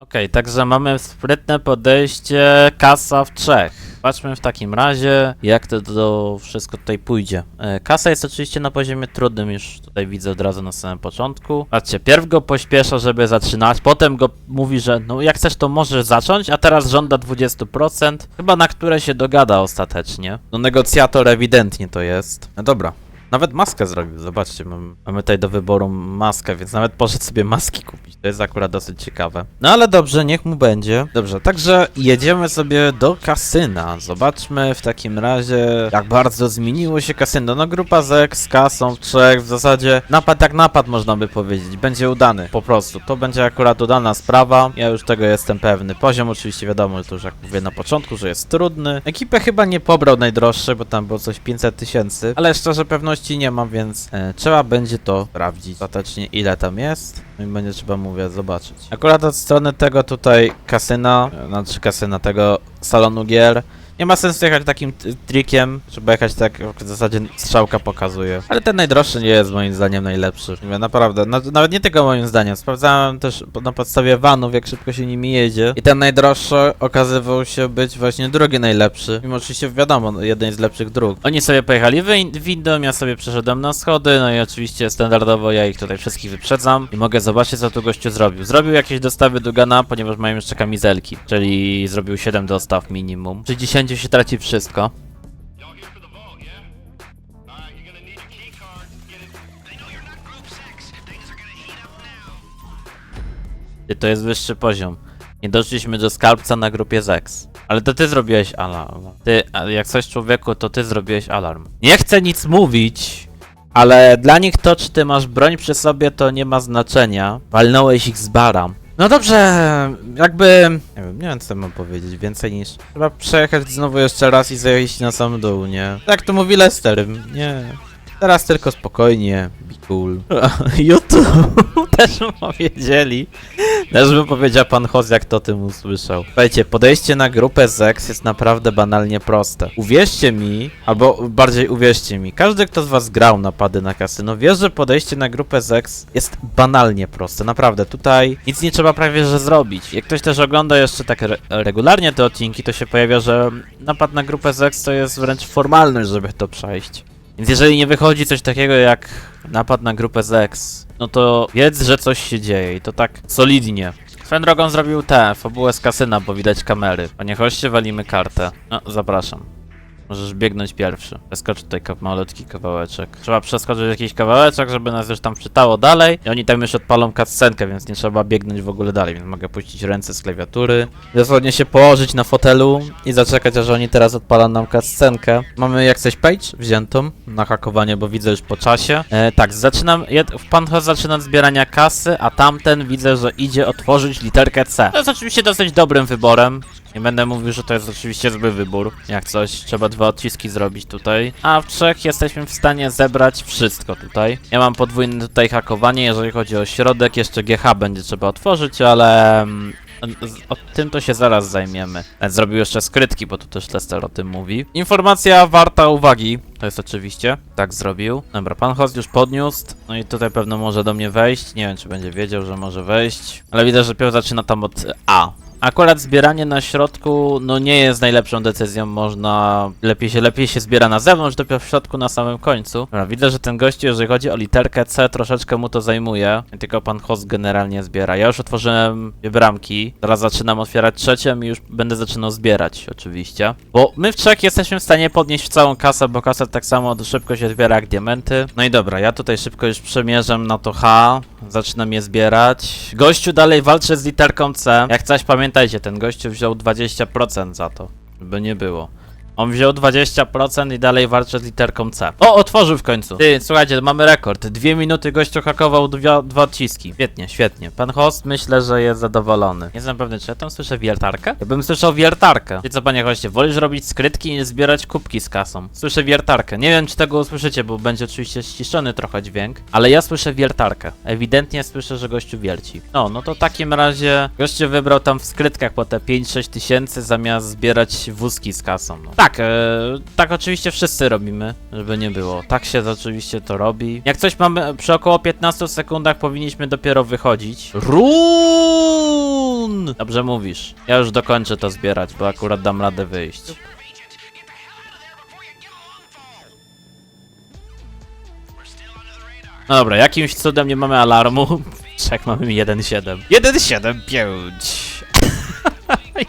Okej, także mamy sprytne podejście, kasa w trzech. Patrzmy w takim razie, jak to, to wszystko tutaj pójdzie. E, Kasa jest oczywiście na poziomie trudnym, już tutaj widzę od razu na samym początku. Patrzcie, pierw go pośpiesza, żeby zaczynać, potem go mówi, że no jak chcesz to możesz zacząć, a teraz żąda 20%, chyba na które się dogada ostatecznie. No negocjator ewidentnie to jest. No dobra. Nawet maskę zrobił, zobaczcie, mam, mamy tutaj do wyboru maskę, więc nawet poszedł sobie maski kupić. To jest akurat dosyć ciekawe. No ale dobrze, niech mu będzie. Dobrze, także jedziemy sobie do kasyna. Zobaczmy w takim razie, jak bardzo zmieniło się kasyno. No grupa Zek z kasą w trzech, w zasadzie napad jak napad można by powiedzieć. Będzie udany, po prostu. To będzie akurat udana sprawa, ja już tego jestem pewny. Poziom oczywiście wiadomo, to już jak mówię na początku, że jest trudny. Ekipę chyba nie pobrał najdroższy, bo tam było coś 500 tysięcy, ale szczerze nie mam, więc e, trzeba będzie to sprawdzić ostatecznie ile tam jest. No i będzie trzeba, mówię, zobaczyć. Akurat od strony tego tutaj kasyna, e, znaczy kasyna tego salonu gier, nie ma sensu jechać takim trikiem, trzeba jechać tak, w zasadzie strzałka pokazuje. Ale ten najdroższy nie jest moim zdaniem najlepszy. Mówię, naprawdę, na, nawet nie tylko moim zdaniem. Sprawdzałem też na podstawie vanów, jak szybko się nimi jedzie. I ten najdroższy okazywał się być właśnie drugi najlepszy. Mimo oczywiście wiadomo, no, jeden z lepszych dróg. Oni sobie pojechali windą, ja sobie przeszedłem na schody, no i oczywiście standardowo ja ich tutaj wszystkich wyprzedzam. I mogę zobaczyć, co tu gościu zrobił. Zrobił jakieś dostawy do Gana, ponieważ mają jeszcze kamizelki, czyli zrobił 7 dostaw minimum. 60 będzie się traci wszystko. To jest wyższy poziom. Nie doszliśmy do skarbca na grupie Zex. Ale to ty zrobiłeś alarm. Ty, jak coś człowieku, to ty zrobiłeś alarm. Nie chcę nic mówić, ale dla nich to, czy ty masz broń przy sobie, to nie ma znaczenia. Walnąłeś ich z bara. No dobrze, jakby nie wiem, co mam powiedzieć, więcej niż... Trzeba przejechać znowu jeszcze raz i zejść na sam dół, nie? Tak to mówi Lester, nie... Teraz tylko spokojnie, be cool. YouTube też mu powiedzieli. Też by powiedział pan Hoz, jak to tym usłyszał. Słuchajcie, podejście na grupę Zex jest naprawdę banalnie proste. Uwierzcie mi, albo bardziej uwierzcie mi, każdy, kto z was grał napady na kasyno, wie, że podejście na grupę Zex jest banalnie proste. Naprawdę, tutaj nic nie trzeba prawie że zrobić. Jak ktoś też ogląda jeszcze tak re regularnie te odcinki, to się pojawia, że napad na grupę Zex to jest wręcz formalność, żeby to przejść. Więc jeżeli nie wychodzi coś takiego jak napad na grupę Zex, no to wiedz, że coś się dzieje i to tak solidnie. Swoją drogą zrobił tę fabułę z kasyna, bo widać kamery. Panie hoście, walimy kartę. No, zapraszam. Możesz biegnąć pierwszy. Przeskocz tutaj malutki kawałeczek. Trzeba przeskoczyć jakiś kawałeczek, żeby nas już tam wczytało dalej. I oni tam już odpalą cutscenkę, więc nie trzeba biegnąć w ogóle dalej, więc mogę puścić ręce z klawiatury. Dosłownie się położyć na fotelu i zaczekać, aż oni teraz odpalą nam cutscenkę. Mamy jak coś page wziętą na hakowanie, bo widzę już po czasie. E, tak, zaczynam, jed, pan Ho zaczyna zbierania kasy, a tamten widzę, że idzie otworzyć literkę C. To jest oczywiście dosyć dobrym wyborem. Nie będę mówił, że to jest oczywiście zły wybór. Jak coś, trzeba dwa odciski zrobić tutaj. A w trzech jesteśmy w stanie zebrać wszystko tutaj. Ja mam podwójne tutaj hakowanie, jeżeli chodzi o środek. Jeszcze GH będzie trzeba otworzyć, ale... mm, O tym to się zaraz zajmiemy. Zrobił jeszcze skrytki, bo tu też Lester o tym mówi. Informacja warta uwagi. To jest oczywiście. Tak zrobił. Dobra, pan host już podniósł. No i tutaj pewno może do mnie wejść. Nie wiem, czy będzie wiedział, że może wejść. Ale widzę, że piotr zaczyna tam od A. Akurat zbieranie na środku, no nie jest najlepszą decyzją, można... Lepiej się, lepiej się zbiera na zewnątrz, dopiero w środku na samym końcu. Dobra, widzę, że ten gościu, jeżeli chodzi o literkę C, troszeczkę mu to zajmuje. Tylko pan host generalnie zbiera. Ja już otworzyłem dwie bramki, teraz zaczynam otwierać trzecią i już będę zaczynał zbierać, oczywiście. Bo my w trzech jesteśmy w stanie podnieść całą kasę, bo kasa tak samo szybko się zbiera jak diamenty. No i dobra, ja tutaj szybko już przemierzam na to H, zaczynam je zbierać. Gościu dalej walczy z literką C. Jak coś pamiętajcie, ten gościu wziął 20% za to, żeby nie było. On wziął 20% i dalej walczy z literką C. O, otworzył w końcu. Ty, słuchajcie, mamy rekord. Dwie minuty gościu hakował dwie, dwa odciski. Świetnie, świetnie. Pan host myślę, że jest zadowolony. Nie jestem pewny, czy ja tam słyszę wiertarkę? Ja bym słyszał wiertarkę. Ty co, panie hoście, wolisz robić skrytki i zbierać kubki z kasą? Słyszę wiertarkę. Nie wiem, czy tego usłyszycie, bo będzie oczywiście ściszony trochę dźwięk, ale ja słyszę wiertarkę. Ewidentnie słyszę, że gościu wierci. No, no to w takim razie gościu wybrał tam w skrytkach po te 5-6 tysięcy zamiast zbierać wózki z kasą. No. Tak, e, tak oczywiście wszyscy robimy, żeby nie było. Tak się oczywiście to robi. Jak coś mamy przy około 15 sekundach powinniśmy dopiero wychodzić. Run! Dobrze mówisz. Ja już dokończę to zbierać, bo akurat dam radę wyjść. No dobra, jakimś cudem nie mamy alarmu. Czek mamy 1.7. 1.7.5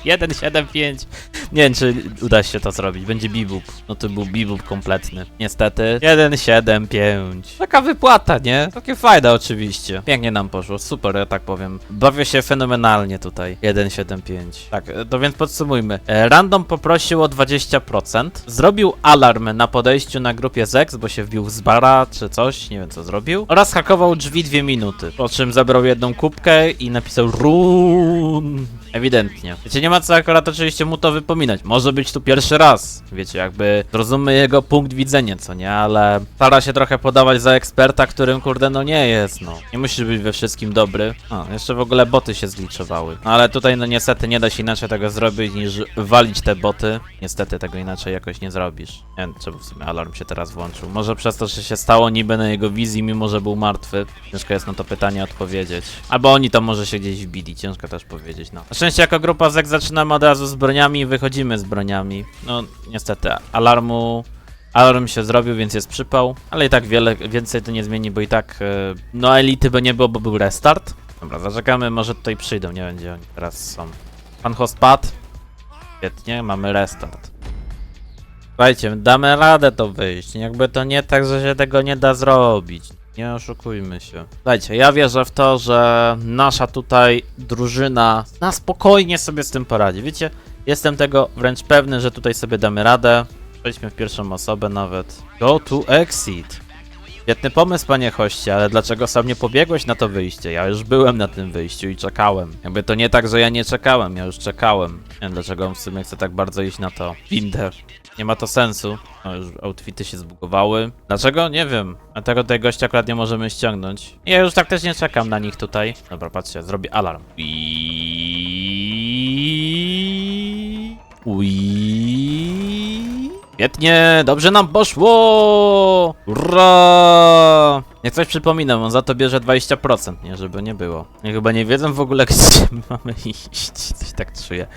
1.7.5 Nie wiem, czy uda się to zrobić. Będzie bibub. No to był bibub kompletny. Niestety. 1.7.5 Taka wypłata, nie? Takie fajne oczywiście. Pięknie nam poszło. Super, ja tak powiem. Bawię się fenomenalnie tutaj. 1.7.5 Tak, e, to więc podsumujmy. E, Random poprosił o 20%. Zrobił alarm na podejściu na grupie Zex, bo się wbił z bara czy coś. Nie wiem, co zrobił. Oraz hakował drzwi dwie minuty. Po czym zabrał jedną kubkę i napisał RUN. Ewidentnie. Wiecie, nie ma co akurat oczywiście mu to wypominać. Może być tu pierwszy raz. Wiecie, jakby zrozummy jego punkt widzenia, co nie? Ale stara się trochę podawać za eksperta, którym kurde no nie jest, no. Nie musisz być we wszystkim dobry. A, jeszcze w ogóle boty się zgliczowały. No ale tutaj no niestety nie da się inaczej tego zrobić niż walić te boty. Niestety tego inaczej jakoś nie zrobisz. Nie wiem, czemu w sumie alarm się teraz włączył. Może przez to, że się stało niby na jego wizji, mimo że był martwy. Ciężko jest na to pytanie odpowiedzieć. Albo oni to może się gdzieś wbili, ciężko też powiedzieć, no. Na szczęście jako grupa ZEK zaczynamy od razu z broniami i wychodzimy z broniami. No, niestety, alarmu... Alarm się zrobił, więc jest przypał, ale i tak wiele więcej to nie zmieni, bo i tak e, no elity by nie było, bo był restart. Dobra, zaczekamy, może tutaj przyjdą, nie gdzie oni teraz są. Pan host padł. Świetnie, mamy restart. Słuchajcie, damy radę to wyjść. Jakby to nie tak, że się tego nie da zrobić. Nie oszukujmy się. Słuchajcie, ja wierzę w to, że nasza tutaj drużyna na spokojnie sobie z tym poradzi. Wiecie, jestem tego wręcz pewny, że tutaj sobie damy radę. Przejdźmy w pierwszą osobę nawet. Go to exit. Świetny pomysł, panie hoście, ale dlaczego sam nie pobiegłeś na to wyjście? Ja już byłem na tym wyjściu i czekałem. Jakby to nie tak, że ja nie czekałem, ja już czekałem. Nie wiem, dlaczego on w sumie chce tak bardzo iść na to. Windę. Nie ma to sensu. No już outfity się zbugowały. Dlaczego? Nie wiem. A tego tej gościa akurat nie możemy ściągnąć. Ja już tak też nie czekam na nich tutaj. Dobra, patrzcie, zrobię alarm. Ui. Ui. Świetnie, dobrze nam poszło! Ura! Jak coś przypominam, on za to bierze 20%, nie, żeby nie było. Nie, chyba nie wiedzą w ogóle, gdzie mamy iść, coś tak czuję.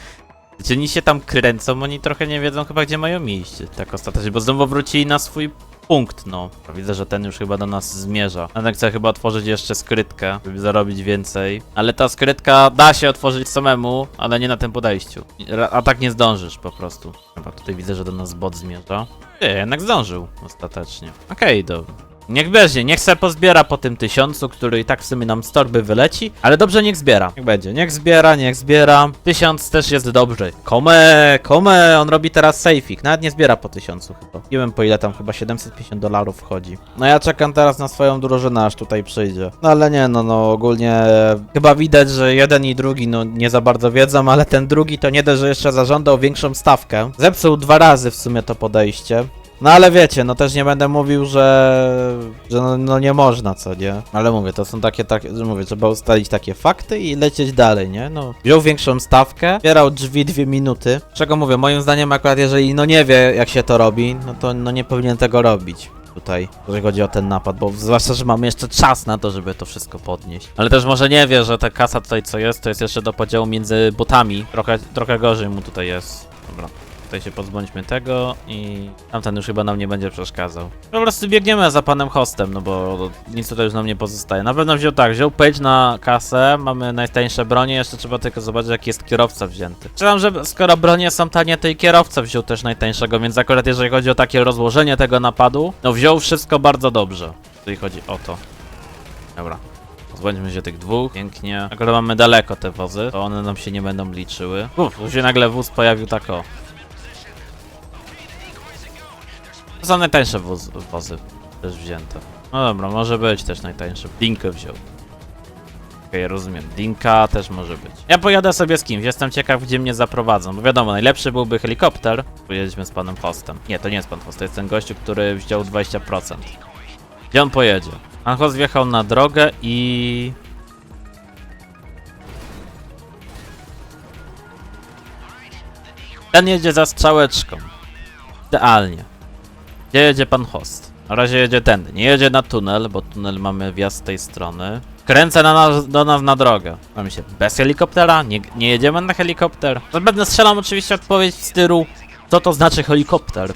Czy oni się tam kręcą, oni trochę nie wiedzą chyba, gdzie mają iść, tak ostatecznie, bo znowu wrócili na swój punkt, no. Widzę, że ten już chyba do nas zmierza. Nawet chcę chyba otworzyć jeszcze skrytkę, żeby zarobić więcej. Ale ta skrytka da się otworzyć samemu, ale nie na tym podejściu. A tak nie zdążysz po prostu. Chyba tutaj widzę, że do nas bot zmierza. Nie, jednak zdążył ostatecznie. Okej, do. Niech będzie, niech se pozbiera po tym tysiącu, który i tak w sumie nam z torby wyleci, ale dobrze niech zbiera. Niech będzie, niech zbiera, niech zbiera. Tysiąc też jest dobry. Kome, kome, on robi teraz safeik, nawet nie zbiera po tysiącu chyba. Nie wiem po ile tam, chyba 750 dolarów wchodzi. No ja czekam teraz na swoją drużynę, aż tutaj przyjdzie. No ale nie, no no ogólnie chyba widać, że jeden i drugi no nie za bardzo wiedzą, ale ten drugi to nie dość, że jeszcze zażądał większą stawkę. Zepsuł dwa razy w sumie to podejście. No ale wiecie, no też nie będę mówił, że, że no, no nie można, co nie? Ale mówię, to są takie, tak, że mówię, trzeba ustalić takie fakty i lecieć dalej, nie? No, wziął większą stawkę, otwierał drzwi dwie minuty, czego mówię, moim zdaniem akurat jeżeli no nie wie jak się to robi, no to no nie powinien tego robić tutaj, jeżeli chodzi o ten napad, bo zwłaszcza, że mamy jeszcze czas na to, żeby to wszystko podnieść. Ale też może nie wie, że ta kasa tutaj co jest, to jest jeszcze do podziału między botami. Trochę, trochę gorzej mu tutaj jest. Dobra. Tutaj się pozbądźmy tego i tamten już chyba nam nie będzie przeszkadzał. Po prostu biegniemy za panem hostem, no bo nic tutaj już nam nie pozostaje. Na pewno wziął tak, wziął page na kasę, mamy najtańsze bronie, jeszcze trzeba tylko zobaczyć jaki jest kierowca wzięty. Czytam, że skoro bronie są tanie, to i kierowca wziął też najtańszego, więc akurat jeżeli chodzi o takie rozłożenie tego napadu, no wziął wszystko bardzo dobrze. Jeżeli chodzi o to. Dobra. Pozbądźmy się tych dwóch, pięknie. Akurat mamy daleko te wozy, to one nam się nie będą liczyły. Uff, tu się nagle wóz pojawił tak o. Są najtańsze woz, wozy też wzięte. No dobra, może być też najtańszy. Dinkę wziął. Okej, rozumiem. Dinka też może być. Ja pojadę sobie z kimś, jestem ciekaw gdzie mnie zaprowadzą. Bo wiadomo, najlepszy byłby helikopter. Pojedziemy z panem hostem. Nie, to nie jest pan host, to jest ten gościu, który wziął 20%. Gdzie on pojedzie? Pan host wjechał na drogę i... Ten jedzie za strzałeczką. Idealnie. Gdzie jedzie pan host? Na razie jedzie tędy. Nie jedzie na tunel, bo tunel mamy wjazd z tej strony. Kręcę na nas, do nas na drogę. Mamy się bez helikoptera? Nie, nie jedziemy na helikopter? Będę strzelam oczywiście odpowiedź w stylu co to znaczy helikopter?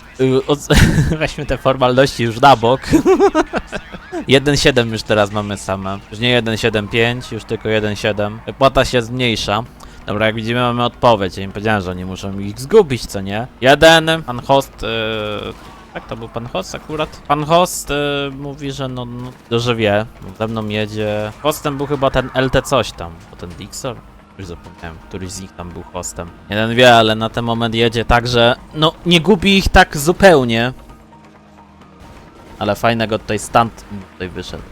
Od... Weźmy te formalności już na bok. 1.7 już teraz mamy same. Już nie 1.7.5, już tylko 1.7. Wypłata się zmniejsza. Dobra, jak widzimy mamy odpowiedź. Ja im powiedziałem, że oni muszą ich zgubić, co nie? Jeden, pan host... Yy... Tak, to był pan host akurat. Pan host yy, mówi, że no, no że wie, ze mną jedzie. Hostem był chyba ten LT coś tam, bo ten Dixor. Już zapomniałem, któryś z nich tam był hostem. Jeden wie, ale na ten moment jedzie tak, że no nie gubi ich tak zupełnie. Ale fajnego tutaj stand tutaj wyszedł.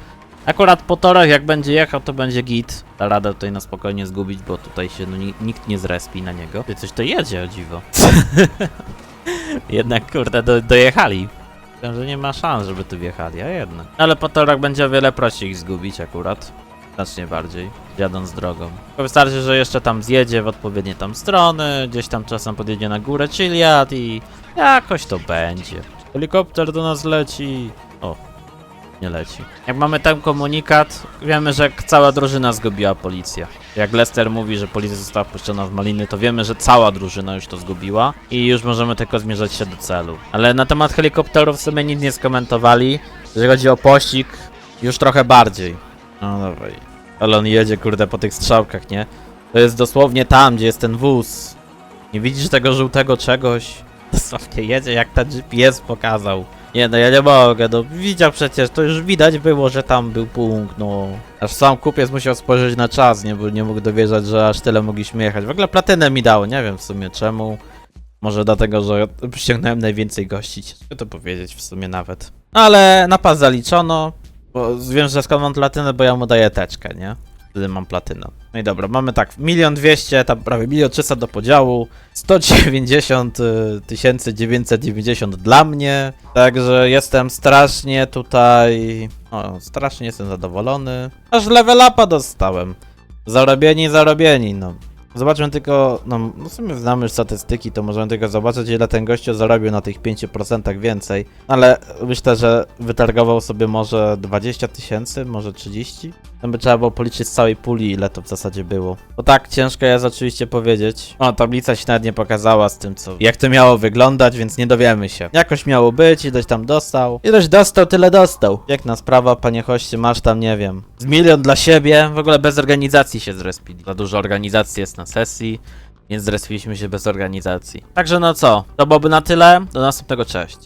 Akurat po torach jak będzie jechał, to będzie git. Da radę tutaj na spokojnie zgubić, bo tutaj się no, ni nikt nie zrespi na niego. Ty coś to jedzie, o dziwo. jednak kurde, do, dojechali. Myślałem, że nie ma szans, żeby tu wjechali, a jednak. Ale po torach będzie o wiele prościej ich zgubić akurat. Znacznie bardziej, jadąc drogą. Wystarczy, że jeszcze tam zjedzie w odpowiednie tam strony, gdzieś tam czasem podjedzie na górę Chiliad i jakoś to będzie. Helikopter do nas leci. O, leci. Jak mamy ten komunikat, wiemy, że cała drużyna zgubiła policję. Jak Lester mówi, że policja została wpuszczona w maliny, to wiemy, że cała drużyna już to zgubiła i już możemy tylko zmierzać się do celu. Ale na temat helikopterów w sumie nic nie skomentowali. Jeżeli chodzi o pościg, już trochę bardziej. No dawaj. Ale on jedzie, kurde, po tych strzałkach, nie? To jest dosłownie tam, gdzie jest ten wóz. Nie widzisz tego żółtego czegoś? Dosłownie jedzie, jak ten GPS pokazał. Nie no, ja nie mogę, no widział przecież, to już widać było, że tam był punkt, no. Aż sam kupiec musiał spojrzeć na czas, nie, bo nie mógł dowierzać, że aż tyle mogliśmy jechać. W ogóle platynę mi dało, nie wiem w sumie czemu. Może dlatego, że przyciągnąłem najwięcej gości, ciężko to powiedzieć w sumie nawet. Ale na pas zaliczono, bo wiem, że skąd mam platynę, bo ja mu daję teczkę, nie? Wtedy mam platynę. No i dobra, mamy tak, milion dwieście, tam prawie milion trzysta do podziału, 190 tysięcy 990 dla mnie, także jestem strasznie tutaj, o, strasznie jestem zadowolony. Aż level upa dostałem. Zarobieni, zarobieni, no. Zobaczmy tylko, no w sumie znamy już statystyki, to możemy tylko zobaczyć ile ten gościu zarobił na tych 5% więcej. Ale myślę, że wytargował sobie może 20 tysięcy, może 30. To by trzeba było policzyć z całej puli ile to w zasadzie było. Bo tak, ciężko jest oczywiście powiedzieć. O, tablica się nawet nie pokazała z tym co, jak to miało wyglądać, więc nie dowiemy się. Jakoś miało być, ileś tam dostał. Ileś dostał, tyle dostał. Piękna sprawa, panie hoście, masz tam, nie wiem, z milion dla siebie. W ogóle bez organizacji się zrespili. Za dużo organizacji jest na sesji. Więc zrespiliśmy się bez organizacji. Także no co, to byłoby na tyle. Do następnego, cześć.